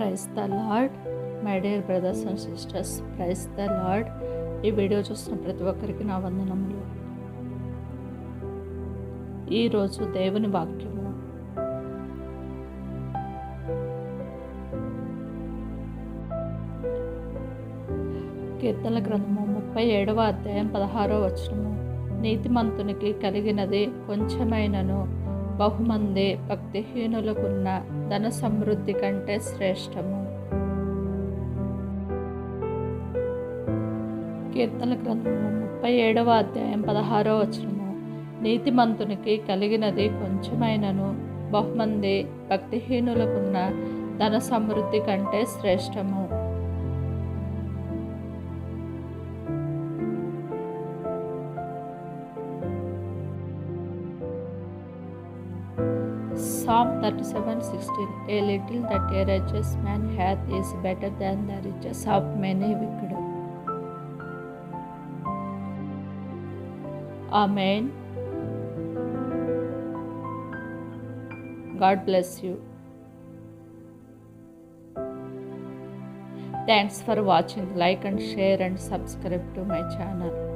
Praise the lord. My dear brothers and sisters praise the lord. ఈ video చూస్తున్న ప్రతి ఒక్కరికి నా వందనములు. ఈరోజు దేవుని వాక్యము. కీర్తన గ్రంథము ముప్పై ఏడవ అధ్యాయం పదహారో వచనము. నీతిమంతునికి కలిగినది కొంచెమైనను బహుమంది భక్తిహీనులకున్న ధన సమృద్ధి కంటే శ్రేష్టము. కీర్తన గ్రంథము ముప్పై ఏడవ అధ్యాయం పదహారో వచనము. నీతిమంతునికి కలిగినది కొంచెమైనను బహుమంది భక్తిహీనులకున్న ధన సమృద్ధి కంటే శ్రేష్టము. Psalm 37:16 A little that a righteous man hath is better than the riches of many wicked. Amen. God bless you. Thanks for watching. Like and share and subscribe to my channel.